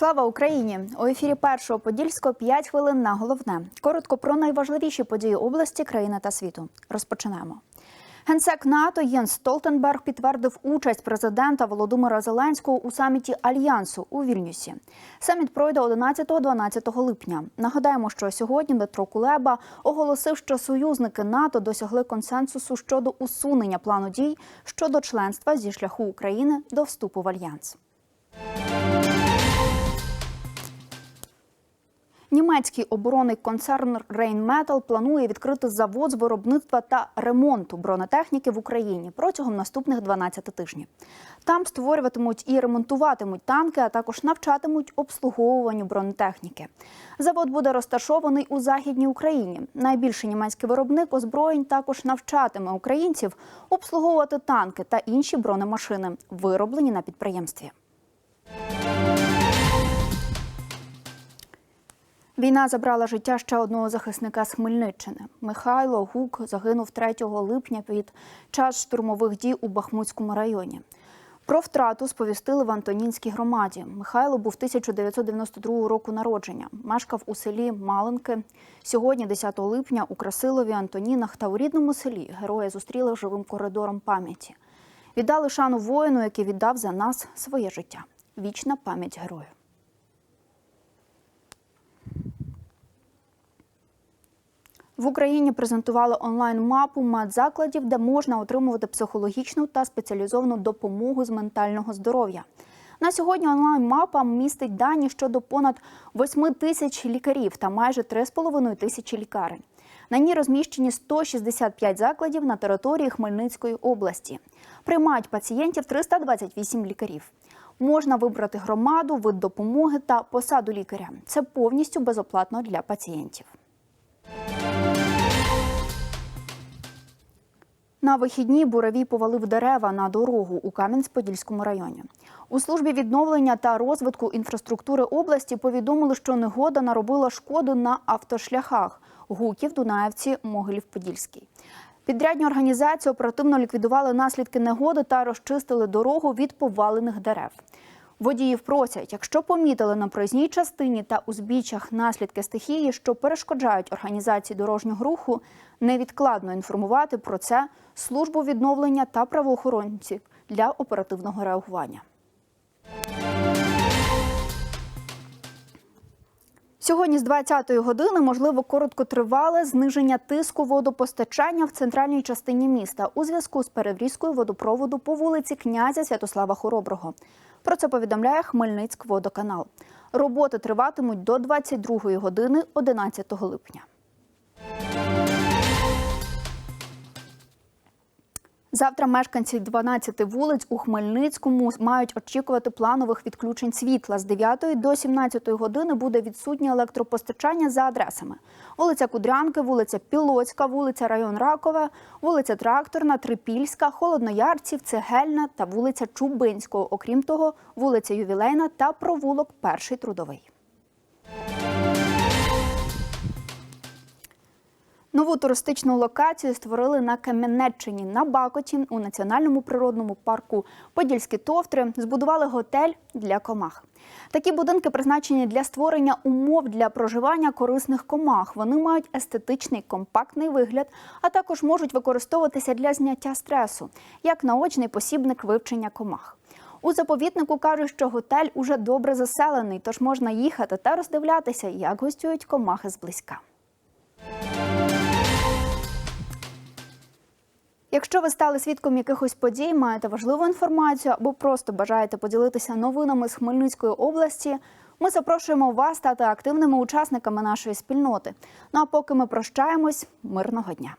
Слава Україні! У ефірі першого подільського 5 хвилин на головне. Коротко про найважливіші події області, країни та світу. Розпочинаємо. Генсек НАТО Єнс Столтенберг підтвердив участь президента Володимира Зеленського у саміті Альянсу у Вільнюсі. Саміт пройде 11-12 липня. Нагадаємо, що сьогодні Дмитро Кулеба оголосив, що союзники НАТО досягли консенсусу щодо усунення плану дій щодо членства зі шляху України до вступу в альянс. Німецький оборонний концерн Rheinmetall планує відкрити завод з виробництва та ремонту бронетехніки в Україні протягом наступних 12 тижнів. Там створюватимуть і ремонтуватимуть танки, а також навчатимуть обслуговуванню бронетехніки. Завод буде розташований у західній Україні. Найбільший німецький виробник озброєнь також навчатиме українців обслуговувати танки та інші бронемашини, вироблені на підприємстві. Війна забрала життя ще одного захисника з Хмельниччини. Михайло Гук загинув 3 липня під час штурмових дій у Бахмутському районі. Про втрату сповістили в Антонінській громаді. Михайло був 1992 року народження. Мешкав у селі Малинки. Сьогодні, 10 липня, у Красилові, Антонінах та у рідному селі героя зустріли живим коридором пам'яті. Віддали шану воїну, який віддав за нас своє життя. Вічна пам'ять герою. В Україні презентували онлайн-мапу медзакладів, де можна отримувати психологічну та спеціалізовану допомогу з ментального здоров'я. На сьогодні онлайн-мапа містить дані щодо понад 8 тисяч лікарів та майже 3,5 тисячі лікарень. На ній розміщені 165 закладів на території Хмельницької області. Приймають пацієнтів 328 лікарів. Можна вибрати громаду, вид допомоги та посаду лікаря. Це повністю безоплатно для пацієнтів. На вихідні буравій повалив дерева на дорогу у Кам'янськ-Подільському районі. У службі відновлення та розвитку інфраструктури області повідомили, що негода наробила шкоду на автошляхах Гуків, Дунаєвці, Могилів-Подільський. Підрядні організації оперативно ліквідували наслідки негоди та розчистили дорогу від повалених дерев. Водіїв просять, якщо помітили на проїзній частині та узбіччях наслідки стихії, що перешкоджають організації дорожнього руху, невідкладно інформувати про це службу відновлення та правоохоронців для оперативного реагування. Сьогодні з 20-ї години можливо короткотривале зниження тиску водопостачання в центральній частині міста у зв'язку з переврізкою водопроводу по вулиці князя Святослава Хороброго. Про це повідомляє Хмельницькводоканал. Роботи триватимуть до 22-ї години 11 липня. Завтра мешканці 12 вулиць у Хмельницькому мають очікувати планових відключень світла. З 9 до 17 години буде відсутнє електропостачання за адресами: вулиця Кудрянки, вулиця Пілоцька, вулиця Район Ракове, вулиця Тракторна, Трипільська, Холодноярців, Цегельна та вулиця Чубинського. Окрім того, вулиця Ювілейна та провулок Перший трудовий. Нову туристичну локацію створили на Кам'янеччині на Бакоті у національному природному парку Подільські товтри. Збудували готель для комах. Такі будинки призначені для створення умов для проживання корисних комах. Вони мають естетичний компактний вигляд, а також можуть використовуватися для зняття стресу, як наочний посібник вивчення комах. У заповіднику кажуть, що готель уже добре заселений, тож можна їхати та роздивлятися, як гостюють комахи зблизька. Якщо ви стали свідком якихось подій, маєте важливу інформацію або просто бажаєте поділитися новинами з Хмельницької області, ми запрошуємо вас стати активними учасниками нашої спільноти. Ну а поки ми прощаємось, мирного дня.